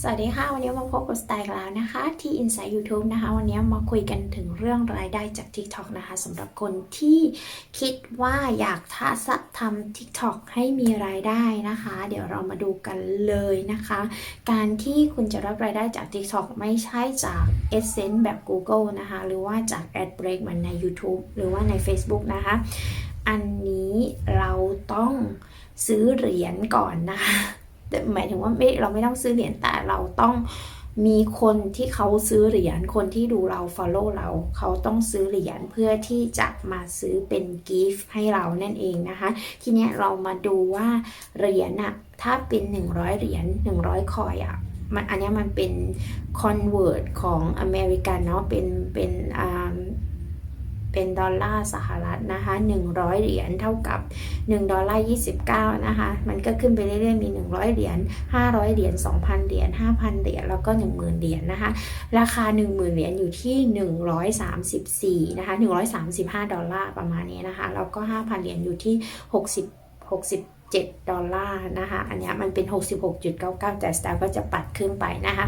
สวัสดีค่ะ วันนี้มาพบกับสไตล์แล้วนะคะ ที่ Inside YouTube นะคะ วันนี้มาคุยกันถึงเรื่องรายได้จาก TikTok นะคะสำหรับคนที่คิดว่าอยากทัศทำ TikTok ให้มีรายได้นะคะ เดี๋ยวเรามาดูกันเลยนะคะ การที่คุณจะรับรายได้จาก TikTok ไม่ใช่จาก Essence แบบ Google นะคะ หรือว่าจาก AdBreak เหมือนใน YouTube หรือว่าใน Facebook นะคะ อันนี้เราต้องซื้อเหรียญก่อนนะคะ แต่หมายถึงว่าไม่เราไม่ต้องซื้อเหรียญแต่เราต้องมีคนที่เขาซื้อเหรียญคนที่ดูเรา follow เรา เขาต้องซื้อเหรียญเพื่อที่จะมาซื้อเป็นกิฟต์ให้เรานั่นเองนะคะ ทีนี้เรามาดูว่าเหรียญอะถ้าเป็น 100 เหรียญ100 คอยอะมันอันนี้มันเป็น convert ของอเมริกันเนาะเป็นเป็นอ่า เป็นดอลลาร์สหรัฐนะคะ100 เหรียญเท่ากับ 1 ดอลลาร์29 นะคะ มันก็ขึ้นไปเรื่อยๆ มี 100 เหรียญ 500 เหรียญ 2,000 เหรียญ 5,000 เหรียญ แล้วก็ 10,000 เหรียญนะคะ ราคา 10,000 เหรียญอยู่ที่ 134 นะคะ 135 ดอลลาร์ประมาณนี้นะคะ แล้วก็ 5,000 เหรียญอยู่ที่ 60 67ดอลลาร์นะคะ อันนี้มันเป็น 66.99แต่สตาร์ก็จะปัดขึ้นไปนะคะ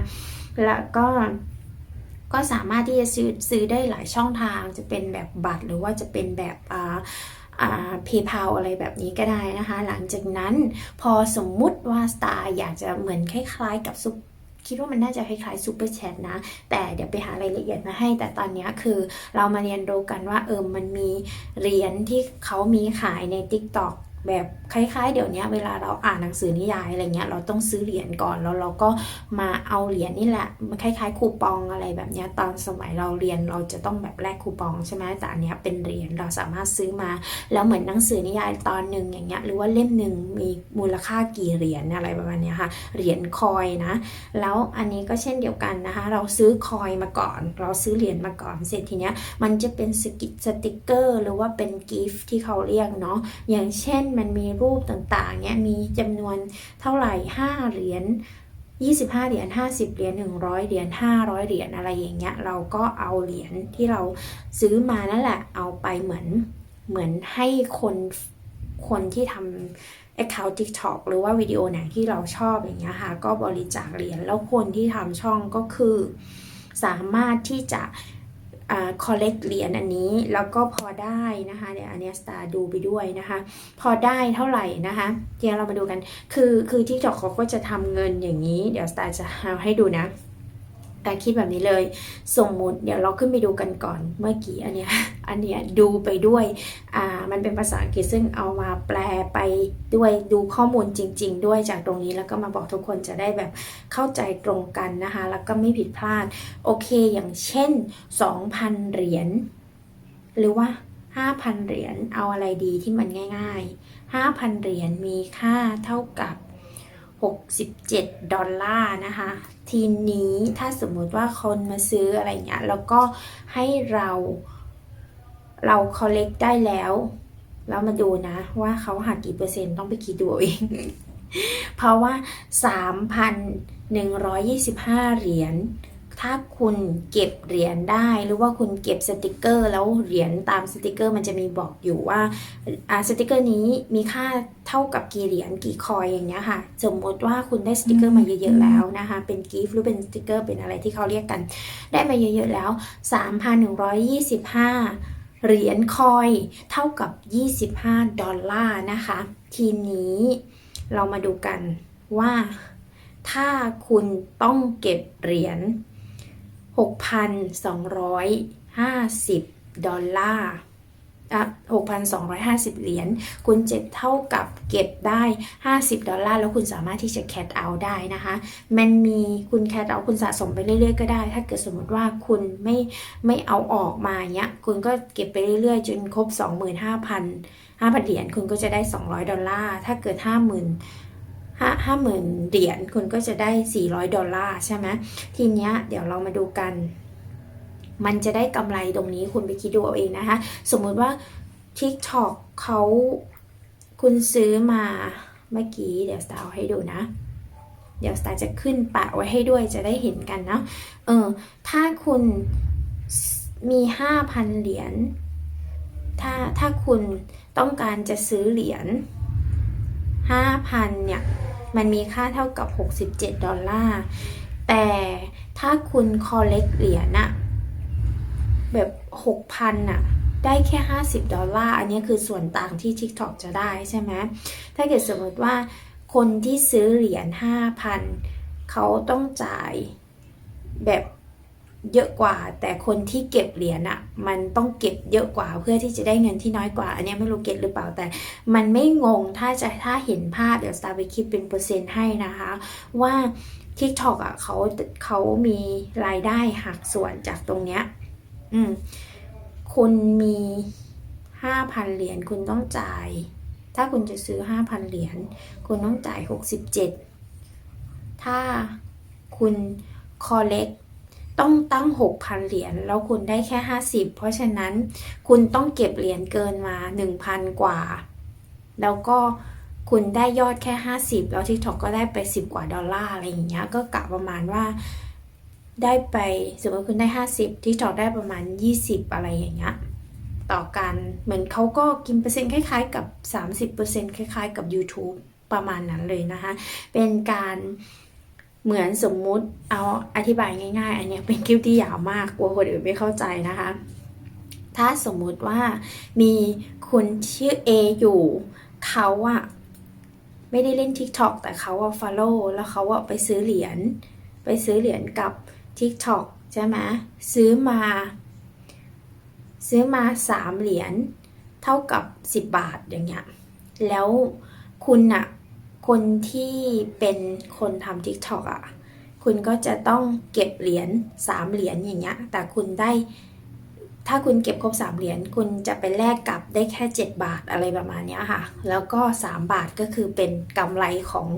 แล้วก็ ก็สามารถที่จะซื้อซื้อได้หลายช่องทาง จะเป็นแบบบัตรหรือว่าจะเป็นแบบอ่าอ่า PayPal อะไรแบบนี้ก็ได้นะคะ หลังจากนั้นพอสมมุติว่า Star อยากจะเหมือนคล้ายๆ กับซุปคิดว่ามันน่าจะคล้ายๆซูเปอร์แชทนะ แต่เดี๋ยวไปหารายละเอียดมาให้ แต่ตอนนี้คือเรามาเรียนรู้กันว่าเออมันมีเหรียญที่เขามีขายใน TikTok แบบคล้ายๆ เดี๋ยวนี้เวลาเราอ่านหนังสือนิยายอะไรเงี้ยเราต้องซื้อเหรียญก่อนแล้วเราก็มาเอาเหรียญนี่แหละมันคล้ายๆ คูปองอะไรแบบเนี้ยตอนสมัยเราเรียนเราจะต้องแบบแลกคูปองใช่ไหมแต่อันเนี้ยเป็นเหรียญเราสามารถซื้อมา แล้วเหมือนหนังสือนิยายตอนหนึ่งอย่างเงี้ยหรือว่าเล่มหนึ่งมีมูลค่ากี่เหรียญอะไรประมาณเนี้ยค่ะเหรียญคอยนะ แล้วอันนี้ก็เช่นเดียวกันนะคะ เราซื้อคอยมาก่อน เราซื้อเหรียญมาก่อนเสร็จทีเนี้ยมันจะเป็นสกิสติกเกอร์ หรือว่าเป็นกิฟต์ที่เขาเรียกเนาะอย่างเช่นมันมีรูปต่างๆเนี้ยมีจำนวนเท่าไหร่ 5 เหรียญ25 เหรียญ 50 เหรียญ 100 เหรียญ 500 เหรียญอะไรอย่างเงี้ย เราก็เอาเหรียญที่เราซื้อมานั่นแหละ เอาไปเหมือนเหมือนให้คนคนที่ทำ account TikTok หรือว่าวิดีโอไหนที่เราชอบอย่างเงี้ยค่ะ ก็บริจาคเหรียญ แล้วคนที่ทำช่องก็คือสามารถที่จะ อ่า collect เหรียญอันนี้แล้วก็พอได้นะคะเดี๋ยวอันนี้สตาร์ดูไปด้วยนะคะ พอได้เท่าไหร่นะคะเดี๋ยวเรามาดูกัน คือคือที่จอกเขาก็จะทำเงินอย่างนี้ เดี๋ยวสตาร์จะเอาให้ดูนะ แต่คิดแบบนี้เลย สมมุติเดี๋ยวเราขึ้นไปดูกันก่อนเมื่อกี้อันเนี้ยอันเนี้ยดูไปด้วยอ่ามันเป็นภาษาอังกฤษซึ่งเอามาแปลไปด้วยดูข้อมูลจริง ๆ ด้วยจากตรงนี้แล้วก็มาบอกทุกคนจะได้แบบเข้าใจตรงกันนะคะ แล้วก็ไม่ผิดพลาด โอเคอย่างเช่น 2,000 เหรียญหรือว่า 5,000 เหรียญเอาอะไรดีที่มันง่าย ๆ 5,000 เหรียญมีค่าเท่ากับ 67 ดอลลาร์นะคะ ทีนี้ถ้าสมมุติว่าคนมาซื้ออะไรเงี้ยแล้วก็ให้เราเราคอลเลกได้แล้วแล้วมาดูนะ ว่าเขาหักกี่เปอร์เซ็นต์ต้องไปคิดดูเอาเองเพราะว่า 3,125 เหรียญ ถ้าคุณเก็บเหรียญได้หรือว่าคุณเก็บสติกเกอร์ แล้วเหรียญตามสติกเกอร์มันจะมีบอกอยู่ว่าอ่าสติกเกอร์นี้มีค่าเท่ากับกี่เหรียญกี่คอยอย่างเงี้ยค่ะ สมมติว่าคุณได้สติกเกอร์มาเยอะๆแล้วนะคะเป็นกิฟต์หรือเป็นสติกเกอร์เป็นอะไรที่เขาเรียกกัน ได้มาเยอะๆแล้ว 3,125 เหรียญคอยเท่ากับ 25 ดอลลาร์นะคะ ทีนี้เรามาดูกันว่าถ้าคุณต้องเก็บเหรียญ 6,250 ดอลลาร์อะ6,250 เหรียญ คุณเจะเท่ากับเก็บได้ 50 ดอลลาร์ แล้วคุณสามารถที่จะแค t เอาได้นะคะ มันมีคุณแค t เอาคุณสะสมไปเรื่อยๆก็ได้ ถ้าเกิดสมมติว่าคุณไม่ไม่เอาออกมาเนี้ย คุณก็เก็บไปเรื่อยๆ จนครบ 25,000 5,000 เหรียญ คุณก็จะได้ 200 ดอลลาร์ ถ้าเกิด 50,000 ห้าห้าหมื่นเหรียญคุณก็จะได้ 400 ดอลลาร์ใช่ไหมทีเนี้ยเดี๋ยวเรามาดูกัน มันจะได้กำไรตรงนี้คุณไปคิดดูเอาเองนะคะ สมมุติว่า TikTok เขาคุณซื้อมาเมื่อกี้ เดี๋ยวสตาร์เอาให้ดูนะ เดี๋ยวสตาร์จะขึ้นปะไว้ให้ด้วยจะได้เห็นกันนะเออถ้าคุณมี 5,000 เหรียญถ้าถ้าคุณต้องการจะซื้อเหรียญ 5,000 เนี่ย มันมีค่าเท่ากับ 67 ดอลลาร์ แต่ถ้าคุณ collect เหรียญอะแบบ 6,000อะได้แค่ 50 ดอลลาร์ อันนี้คือส่วนต่างที่ TikTok จะได้ใช่ไหม ถ้าเกิดสมมติว่าคนที่ซื้อเหรียญ 5,000 เขาต้องจ่ายแบบ เยอะกว่า แต่คนที่เก็บเหรียญอะมันต้องเก็บเยอะกว่าเพื่อที่จะได้เงินที่น้อยกว่า อันนี้ไม่รู้เก็ตหรือเปล่าแต่ มันไม่งงถ้าจะถ้าเห็นภาพเดี๋ยวสตาร์ไปคิดเป็นเปอร์เซ็นต์ให้นะคะ ว่า TikTok อะเขาเขามีรายได้หักส่วนจากตรงเนี้ยอืมคุณมีห้าพันเหรียญคุณต้องจ่าย ถ้าคุณจะซื้อห้าพันเหรียญคุณต้องจ่ายหกสิบเจ็ดถ้าคุณ collect ต้องตั้งหกพันเหรียญแล้วคุณได้แค่ห้าสิบเพราะฉะนั้นคุณต้องเก็บเหรียญเกินมาหนึ่งพันกว่า แล้วก็คุณได้ยอดแค่ 50 แล้ว TikTok ก็ได้ไป 10 กว่าดอลลาร์อะไรอย่างเงี้ยก็กะประมาณว่าได้ไปสมมติคุณได้ 50 TikTok ได้ประมาณ 20 อะไรอย่างเงี้ยต่อกันเหมือนเขาก็กินเปอร์เซ็นต์คล้ายๆกับ 30%คล้ายๆกับ YouTube ประมาณนั้นเลยนะคะ เป็นการ เหมือนสมมุติเอาอธิบายง่าย ๆ อันนี้เป็นคลิปที่ยาวมากกลัวคนอื่นไม่เข้าใจนะคะ ถ้าสมมุติว่ามีคุณชื่อ A อยู่เขาอะไม่ได้เล่น TikTok แต่เขาอะ follow แล้วเขาอะไปซื้อเหรียญไปซื้อเหรียญกับ TikTok ใช่ไหมซื้อมา ซื้อมา3เหรียญเท่ากับ 10 บาทอย่างเงี้ยแล้วคุณอะ คนที่เป็นคนทำ TikTok อะคุณก็จะต้องเก็บเหรียญ3เหรียญอย่างเงี้ย แต่คุณได้ ถ้าคุณเก็บครบ3เหรียญ คุณจะไปแลกกลับได้แค่ 7 บาทอะไรประมาณเนี้ยค่ะ แล้วก็ 3 บาทก็คือเป็นกำไรของ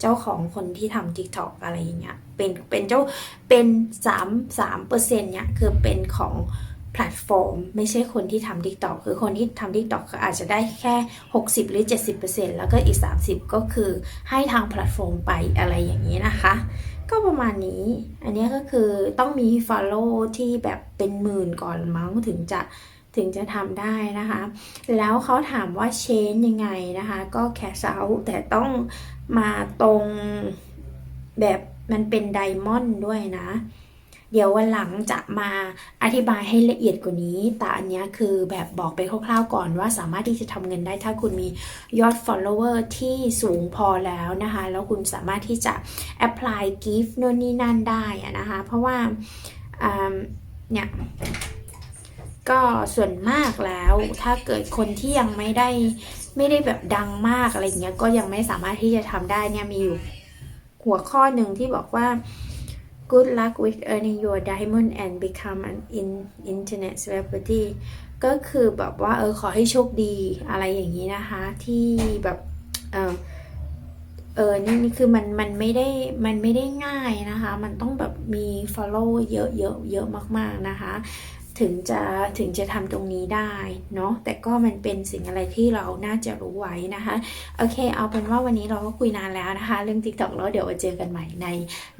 เจ้าของคนที่ทำ TikTok อะไรอย่างเงี้ย เป็น เป็นเจ้า เป็น 3 3เปอร์เซ็นต์เนี้ยคือเป็นของ แพลตฟอร์ม ไม่ใช่คนที่ทำ TikTok คือคนที่ทำ TikTok ก็อาจจะได้แค่ 60 หรือ 70%แล้วก็อีก 30 ก็คือให้ทางแพลตฟอร์มไปอะไรอย่างนี้นะคะ ก็ประมาณนี้ อันนี้ก็คือต้องมี follow ที่แบบเป็นหมื่นก่อนมั้งถึงจะถึงจะทำได้นะคะ แล้วเขาถามว่า change ยังไงนะคะ ก็ cash out แต่ต้องมาตรงแบบมันเป็นไดมอนด์ด้วยนะ เดี๋ยววันหลังจะมาอธิบายให้ละเอียดกว่านี้ แต่อันนี้คือแบบบอกไปคร่าวๆก่อนว่าสามารถที่จะทำเงินได้ถ้าคุณมียอด follower ที่สูงพอแล้วนะคะ แล้วคุณสามารถที่จะ apply gift นู่นนี่นั่นได้นะคะ เพราะว่าเนี่ยก็ส่วนมากแล้วถ้าเกิดคนที่ยังไม่ได้ไม่ได้แบบดังมากอะไรเงี้ยก็ยังไม่สามารถที่จะทำได้เนี่ยมีอยู่หัวข้อหนึ่งที่บอกว่า good luck with earning your diamond and become an in internet celebrity ก็คือแบบว่าเออขอให้โชคดีอะไรอย่างนี้นะคะ ที่แบบเออเออนี่นี่คือมันมันไม่ได้มันไม่ได้ง่ายนะคะ มันต้องแบบมี follow เยอะเยอะเยอะมากๆนะคะ ถึงจะถึงจะทำตรงนี้ได้เนาะแต่ก็มันเป็นสิ่งอะไรที่เราน่าจะรู้ไว้นะคะ โอเค เอาเป็นว่าวันนี้เราก็คุยนานแล้วนะคะ เรื่อง TikTok แล้วเดี๋ยวเจอกันใหม่ใน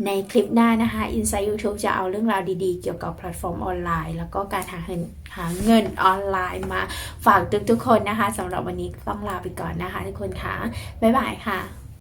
ในคลิปหน้านะคะ Inside YouTube จะเอาเรื่องราวดีๆ เกี่ยวกับแพลตฟอร์มออนไลน์ แล้วก็การหาเงินหาเงินออนไลน์มาฝากทุกๆคนนะคะสำหรับวันนี้ต้องลาไปก่อนนะคะทุกคนค่ะบ๊ายบายค่ะ